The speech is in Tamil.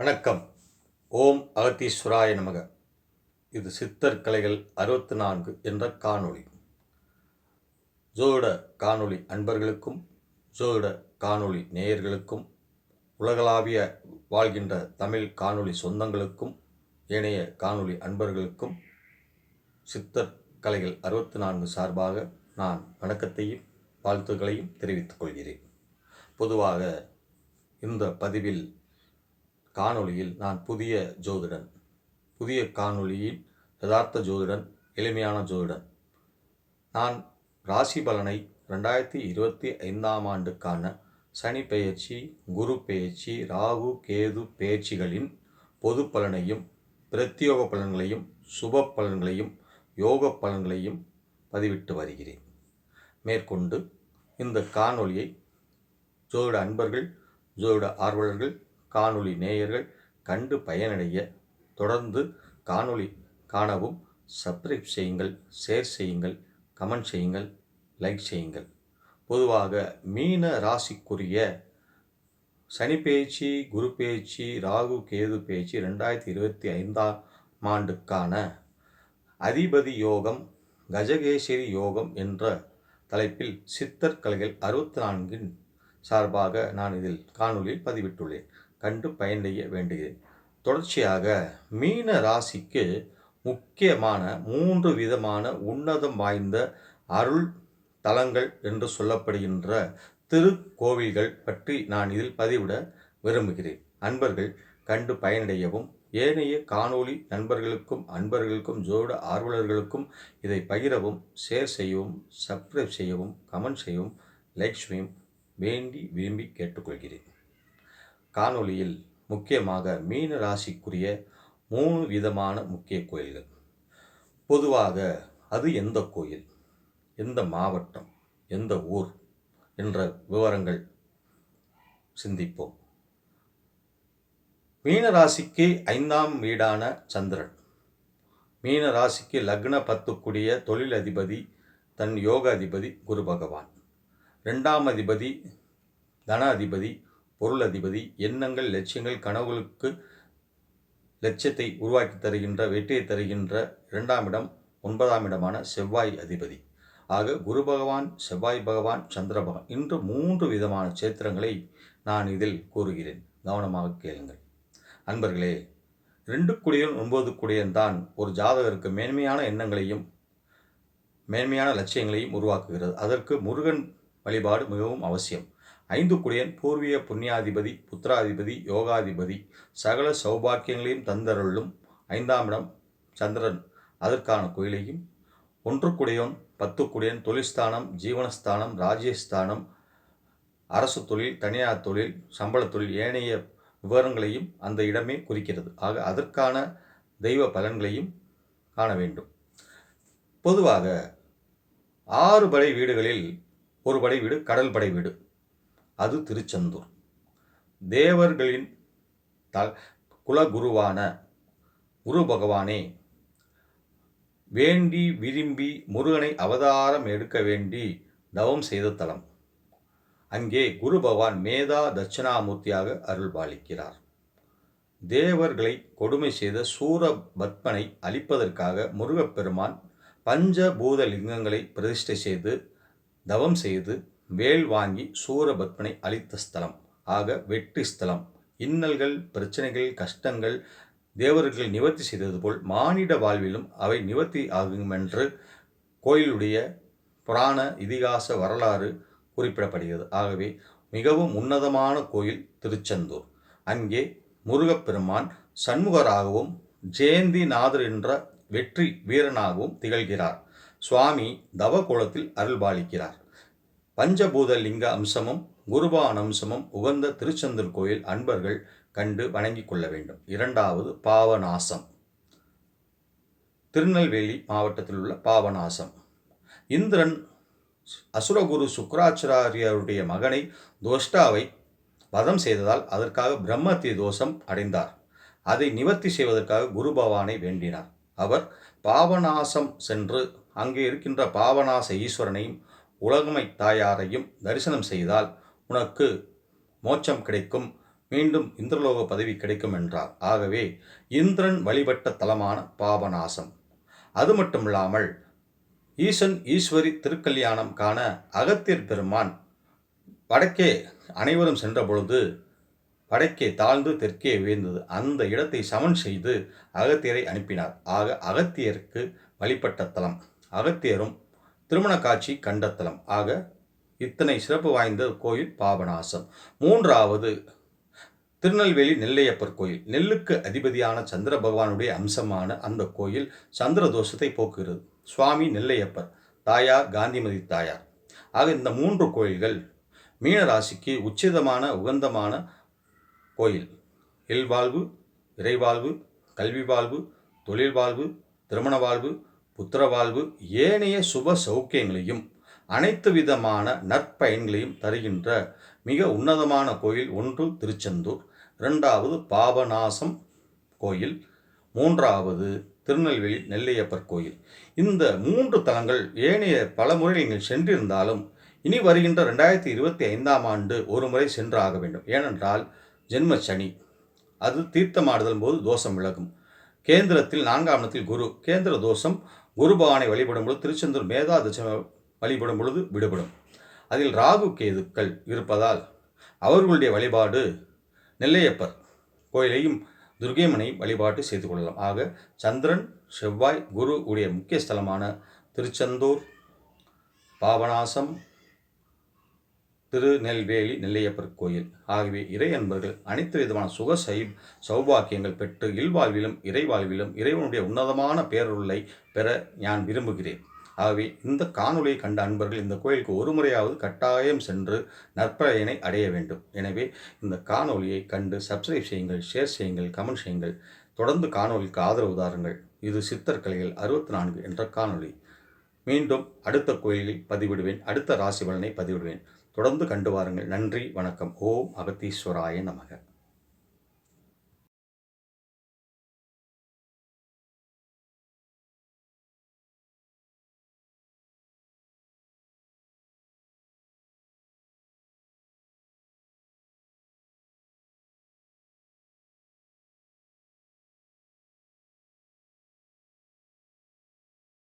வணக்கம். ஓம் அகத்தீஸ்வராய நமக. இது சித்தர் கலைகள் அறுபத்தி நான்கு என்ற காணொளி. ஜோட காணொளி அன்பர்களுக்கும் ஜோட காணொளி நேயர்களுக்கும் உலகளாவிய வாழ்கின்ற தமிழ் காணொளி சொந்தங்களுக்கும் ஏனைய காணொளி அன்பர்களுக்கும் சித்தர் கலைகள் அறுபத்தி நான்கு சார்பாக நான் வணக்கத்தையும் வாழ்த்துக்களையும் தெரிவித்துக் கொள்கிறேன். பொதுவாக இந்த பதிவில் காணொளியில் நான் புதிய ஜோதிடன். புதிய காணொளியில் யதார்த்த ஜோதிடன் எளிமையான ஜோதிடன். நான் ராசி பலனை ரெண்டாயிரத்தி இருபத்தி ஐந்தாம் ஆண்டுக்கான சனி பெயர்ச்சி குரு பெயர்ச்சி ராகு கேது பெயர்ச்சிகளின் பொது பலனையும் பிரத்யோக பலன்களையும் சுப பலன்களையும் யோக பலன்களையும் பதிவிட்டு வருகிறேன். மேற்கொண்டு இந்த காணொளியை ஜோதிட அன்பர்கள் ஜோதிட ஆர்வலர்கள் காணொளி நேயர்கள் கண்டு பயனடைய தொடர்ந்து காணொளி காணவும். சப்ஸ்கிரைப் செய்யுங்கள் ஷேர் செய்யுங்கள் கமெண்ட் செய்யுங்கள் லைக் செய்யுங்கள். பொதுவாக மீன ராசிக்குரிய சனி பேச்சு குரு பேச்சு ராகு கேது பேச்சு ரெண்டாயிரத்தி இருபத்தி ஐந்தாம் ஆண்டுக்கான அதிபதி யோகம் கஜகேசரி யோகம் என்ற தலைப்பில் சித்தர் கலைகள் அறுபத்தி நான்கின் சார்பாக நான் இதில் காணொலியில் பதிவிட்டுள்ளேன். கண்டு பயனடைய வேண்டுகிறேன் தொடர்ச்சியாக மீன ராசிக்கு முக்கியமான மூன்று விதமான உன்னதம் வாய்ந்த அருள் தலங்கள் என்று சொல்லப்படுகின்ற திருக்கோவில்கள் பற்றி நான் இதில் பதிவிட விரும்புகிறேன். அன்பர்கள் கண்டு பயனடையவும் ஏனைய காணொளி நண்பர்களுக்கும் அன்பர்களுக்கும் ஜோட ஆர்வலர்களுக்கும் இதை பகிரவும் ஷேர் செய்யவும் சப்ஸ்கிரைப் செய்யவும் கமெண்ட் செய்யவும் லைக் செய்யவும் வேண்டி விரும்பி கேட்டுக்கொள்கிறேன். காணொளியில் முக்கியமாக மீன ராசிக்குரிய மூணு விதமான முக்கிய கோயில்கள். பொதுவாக அது எந்த கோயில் எந்த மாவட்டம் எந்த ஊர் என்ற விவரங்கள் சிந்திப்போம். மீனராசிக்கு ஐந்தாம் வீடான சந்திரன். மீனராசிக்கு லக்ன பத்துக்குடிய தொழில் அதிபதி தன் யோக அதிபதி குரு பகவான். ரெண்டாம் அதிபதி தன அதிபதி பொருள் அதிபதி எண்ணங்கள் லட்சியங்கள் கனவுகளுக்கு லட்சியத்தை உருவாக்கி தருகின்ற வெற்றியை தருகின்ற இரண்டாம் இடம் ஒன்பதாம் இடமான செவ்வாய் அதிபதி. ஆக குரு பகவான் செவ்வாய் பகவான் சந்திர பகவான் இன்று மூன்று விதமான சேத்திரங்களை நான் இதில் கூறுகிறேன். கவனமாக கேளுங்கள். அன்பர்களே ரெண்டு குடியன் ஒன்பது குடியன் தான் ஒரு ஜாதகருக்கு மேன்மையான எண்ணங்களையும் மேன்மையான லட்சியங்களையும் உருவாக்குகிறது. அதற்கு முருகன் வழிபாடு மிகவும் அவசியம். ஐந்து குடியன் பூர்வீக புண்ணியாதிபதி புத்திராதிபதி யோகாதிபதி சகல சௌபாக்கியங்களையும் தந்தருளும் ஐந்தாம் இடம் சந்திரன். அதற்கான கோயிலையும் ஒன்று குடியோன் பத்து குடியன் தொழில்ஸ்தானம் ஜீவனஸ்தானம் ராஜ்யஸ்தானம் அரசு தொழில் தனியார் தொழில் சம்பள தொழில் ஏனைய விவரங்களையும் அந்த இடமே குறிக்கிறது. ஆக அதற்கான தெய்வ பலன்களையும் காண வேண்டும். பொதுவாக ஆறு படை வீடுகளில் ஒரு படை வீடு கடல் படை வீடு. அது திருச்செந்தூர். தேவர்களின் த குலகுருவான குரு பகவானே வேண்டி விரும்பி முருகனை அவதாரம் எடுக்க வேண்டி தவம் செய்த தலம். அங்கே குரு பகவான் மேதா தட்சிணாமூர்த்தியாக அருள் பாலிக்கிறார் தேவர்களை கொடுமை செய்த சூரபத்மனை அழிப்பதற்காக முருகப்பெருமான் பஞ்சபூத லிங்கங்களை பிரதிஷ்டை செய்து தவம் செய்து வேல் வாங்கி சூரபத்மனை அளித்த ஸ்தலம். ஆக வெற்றி ஸ்தலம். இன்னல்கள் பிரச்சனைகள் கஷ்டங்கள் தேவர்கள் நிவர்த்தி செய்தது போல் மானிட வாழ்விலும் அவை நிவர்த்தி ஆகும் என்று கோயிலுடைய புராண இதிகாச வரலாறு குறிப்பிடப்படுகிறது. ஆகவே மிகவும் உன்னதமான கோயில் திருச்செந்தூர். அங்கே முருகப்பெருமான் சண்முகராகவும் ஜெயந்திநாதர் என்ற வெற்றி வீரனாகவும் திகழ்கிறார். சுவாமி தவகோலத்தில் அருள்பாலிக்கிறார். பஞ்சபூத லிங்க அம்சமும் குருபான் அம்சமும் உகந்த திருச்செந்தூர் கோயில் அன்பர்கள் கண்டு வணங்கிக் கொள்ள வேண்டும். இரண்டாவது பாவநாசம். திருநெல்வேலி மாவட்டத்தில் உள்ள பாவநாசம். இந்திரன் அசுரகுரு சுக்கராச்சாரியருடைய மகனை தோஷ்டாவை வதம் செய்ததால் அதற்காக பிரம்மத்தி தோஷம் அடைந்தார். அதை நிவர்த்தி செய்வதற்காக குரு பவானை வேண்டினார். அவர் பாவநாசம் சென்று அங்கே இருக்கின்ற பாவநாச ஈஸ்வரனையும் உலகமை தாயாரையும் தரிசனம் செய்தால் உனக்கு மோட்சம் கிடைக்கும். மீண்டும் இந்திரலோக பதவி கிடைக்கும் என்றார். ஆகவே இந்திரன் வழிபட்ட தலமான பாபநாசம். அது மட்டுமில்லாமல் ஈசன் ஈஸ்வரி திருக்கல்யாணம் காண அகத்தியர் பெருமான் வடக்கே அனைவரும் சென்ற பொழுது வடக்கே தாழ்ந்து தெற்கே உயர்ந்தது அந்த இடத்தை சமன் செய்து அகத்தியரை அனுப்பினார். ஆக அகத்தியருக்கு வழிபட்ட தலம். அகத்தியரும் திருமண காட்சி கண்டத்தலம். ஆக இத்தனை சிறப்பு வாய்ந்த கோயில் பாபநாசம். மூன்றாவது திருநெல்வேலி நெல்லையப்பர் கோயில். நெல்லுக்கு அதிபதியான சந்திர பகவானுடைய அம்சமான அந்த கோயில் சந்திர தோஷத்தை போக்குகிறது. சுவாமி நெல்லையப்பர் தாயார் காந்திமதி தாயார். ஆக இந்த மூன்று கோயில்கள் மீனராசிக்கு உச்சிதமான உகந்தமான கோயில். இல்வாழ்வு இறைவாழ்வு கல்வி வாழ்வு தொழில் வாழ்வு திருமண வாழ்வு புத்திரவாழ்வு ஏனைய சுப சௌக்கியங்களையும் அனைத்து விதமான நற்பயன்களையும் தருகின்ற மிக உன்னதமான கோயில் ஒன்று திருச்செந்தூர். இரண்டாவது பாபநாசம் கோயில். மூன்றாவது திருநெல்வேலி நெல்லையப்பர் கோயில். இந்த மூன்று தலங்கள் ஏனைய பல முறை நீங்கள் சென்றிருந்தாலும் இனி வருகின்ற ரெண்டாயிரத்தி இருபத்தி ஐந்தாம் ஆண்டு ஒரு முறை சென்றாக வேண்டும். ஏனென்றால் ஜென்ம சனி அது தீர்த்தமாடுதல் போது தோஷம் விலகும். கேந்திரத்தில் நான்காம் இடத்தில் குரு. கேந்திர தோஷம் குரு பகவானை வழிபடும் பொழுது திருச்செந்தூர் மேதா தசம வழிபடும் பொழுது விடுபடும். அதில் ராகு கேதுக்கள் இருப்பதால் அவர்களுடைய வழிபாடு நெல்லையப்பர் கோயிலையும் துர்கைமனையும் வழிபாட்டு செய்து கொள்ளலாம். ஆக சந்திரன் செவ்வாய் குரு உடைய முக்கிய ஸ்தலமான திருச்செந்தூர் பாபநாசம் திருநெல்வேலி நெல்லையப்பர் கோயில். ஆகியவை இறை அன்பர்கள் அனைத்து விதமான சுக சை சௌபாக்கியங்கள் பெற்று இல்வாழ்விலும் இறைவாழ்விலும் இறைவனுடைய உன்னதமான பேரொருளை பெற நான் விரும்புகிறேன். ஆகவே இந்த காணொலியை கண்ட அன்பர்கள் இந்த கோயிலுக்கு ஒரு முறையாவது கட்டாயம் சென்று நற்பயனை அடைய வேண்டும். எனவே இந்த காணொலியை கண்டு சப்ஸ்கிரைப் செய்யுங்கள் ஷேர் செய்யுங்கள் கமெண்ட் செய்யுங்கள். தொடர்ந்து காணொலிக்கு ஆதரவு தாருங்கள். இது சித்தர் கலைகள் அறுபத்தி நான்கு என்ற காணொலி மீண்டும் அடுத்த கோயிலில் பதிவிடுவேன். அடுத்த ராசி பலனை பதிவிடுவேன். தொடர்ந்து கண்டு வாருங்கள். நன்றி வணக்கம். ஓம் அகத்தீஸ்வராய நமக.